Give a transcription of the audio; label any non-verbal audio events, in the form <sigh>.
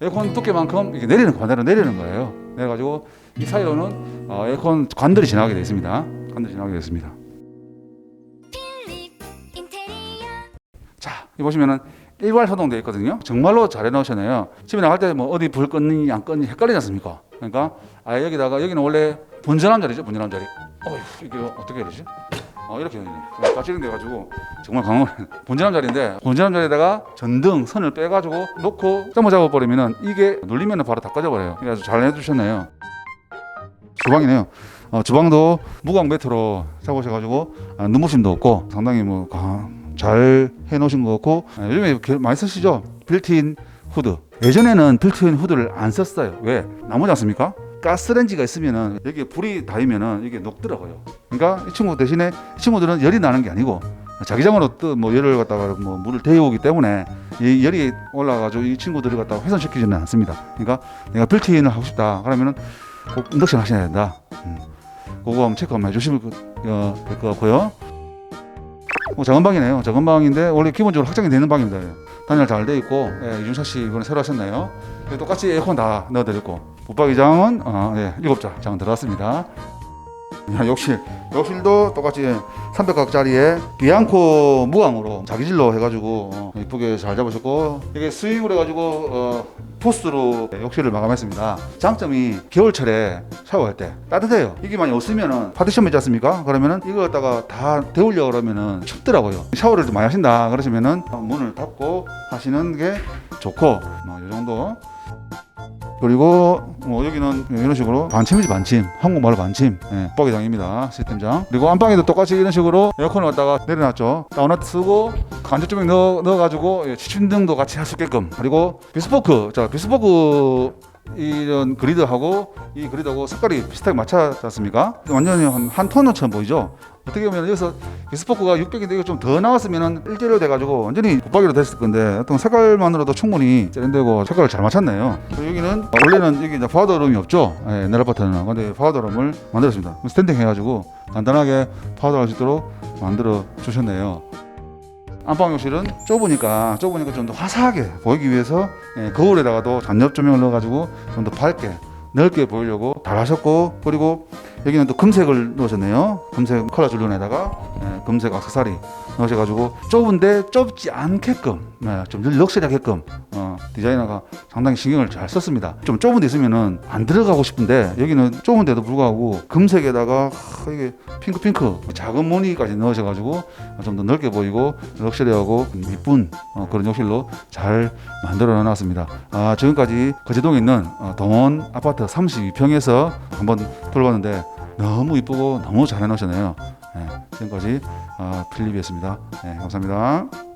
에어컨 두께만큼 이게 내리는 반대로 내리는 거예요. 그래가지고 이 사이로는 어, 에어컨 관들이 지나가게 되어 있습니다. 관들이 지나가게 되어 있습니다. 자, 여기 보시면은 일괄 소동되어 있거든요. 정말로 잘 해놓으셨네요. 집에 나갈 때 뭐 어디 불 껐니 안 껐니 헷갈리지 않습니까? 그러니까 아예 여기다가 여기는 원래 분전함 자리죠, 분전함 자리. 어휴, 이게 어떻게 해야 되지? 어, 이렇게. 까지링 돼가지고 정말 강한 <laughs> 본전함 자리인데 본전함 자리에다가 전등 선을 빼가지고 놓고 점어 잡아버리면은 이게 눌리면은 바로 다 꺼져버려요. 그래서 잘 해주셨네요. 주방이네요. 어, 주방도 무광 매트로 잡으셔가지고 아, 눈부심도 없고 상당히 뭐 잘 해놓으신 것 같고 아, 요즘에 게- 많이 쓰시죠? 빌트인 후드. 예전에는 빌트인 후드를 안 썼어요. 왜? 나무지 않습니까? 가스렌지가 있으면은 여기에 불이 닿으면은 이게 녹더라고요. 그러니까 이 친구 대신에 이 친구들은 열이 나는 게 아니고 자기장으로 또 뭐 열을 갖다가 뭐 물을 데우기 때문에 이 열이 올라가지고 이 친구들을 갖다가 훼손시키지는 않습니다. 그러니까 내가 빌트인을 하고 싶다 그러면은 꼭 인덕션 하셔야 된다. 음. 그거 한번 체크 한번 해주시면 어, 될것 같고요. 뭐 작은 방이네요. 작은 방인데 원래 기본적으로 확장이 되는 방입니다. 예. 단열 잘 돼 있고 예, 이준사 씨 이번에 새로 하셨나요? 예, 똑같이 에어컨 다 넣어드렸고 붙박이 장은 어, 예, 일곱 자장 들어갔습니다. 야, 욕실 욕실도 똑같이 300각짜리에 비앙코 무광으로 자기질로 해가지고 어, 이쁘게 잘 잡으셨고 이게 스윙으로 해가지고 어, 토스로 욕실을 마감했습니다. 장점이 겨울철에 샤워할 때 따뜻해요. 이게 많이 없으면은 파티션 있지 않습니까? 그러면은 이거 갖다가 다 데우려 그러면은 춥더라고요. 샤워를 좀 많이 하신다 그러시면은 문을 닫고 하시는 게 좋고 뭐이 정도. 그리고 뭐 여기는 이런 식으로 반침이지 반침. 한국말로 반침. 예, 뻑이장입니다 시스템장. 그리고 안방에도 똑같이 이런 식으로 에어컨을 갖다가 내려놨죠. 다운하트 쓰고 간접 조명 넣어, 넣어가지고 예, 취침등도 같이 할 수 있게끔. 그리고 비스포크. 자 비스포크 이런 그리드하고 이 그리드하고 색깔이 비슷하게 맞춰지 않습니까 완전히 한, 한 톤처럼 보이죠 어떻게 보면 여기서 비스포크가 600인데 이거 좀 더 나왔으면은 일제로 돼가지고 완전히 붙박이로 됐을 건데 어떤 색깔만으로도 충분히 세련되고 색깔을 잘 맞췄네요. 여기는 원래는 여기 이제 파우더룸이 없죠. 예, 옛날 아파트는 근데 파우더룸을 만들었습니다. 스탠딩 해가지고 간단하게 파우더할 수 있도록 만들어 주셨네요. 안방 욕실은 좁으니까 좁으니까 좀 더 화사하게 보이기 위해서 예, 거울에다가도 간접 조명을 넣어가지고 좀 더 밝게 넓게 보이려고 잘 하셨고 그리고 여기는 또 금색을 넣으셨네요. 금색 컬러 줄눈에다가 예, 금색 액세서리 넣으셔가지고 좁은데 좁지 않게끔 예, 좀 럭셔리하게끔 어, 디자이너가 상당히 신경을 잘 썼습니다. 좀 좁은 데 있으면은 안 들어가고 싶은데 여기는 좁은데도 불구하고 금색에다가 하, 이게 핑크 핑크 작은 무늬까지 넣으셔가지고 좀 더 넓게 보이고 럭셔리하고 이쁜 어, 그런 욕실로 잘 만들어 놨습니다. 아, 지금까지 거제동에 있는 어, 동원 아파트 32평에서 한번 돌봤는데 너무 이쁘고 너무 잘 해놓으셨네요. 네, 지금까지 어, 필립이었습니다. 네, 감사합니다.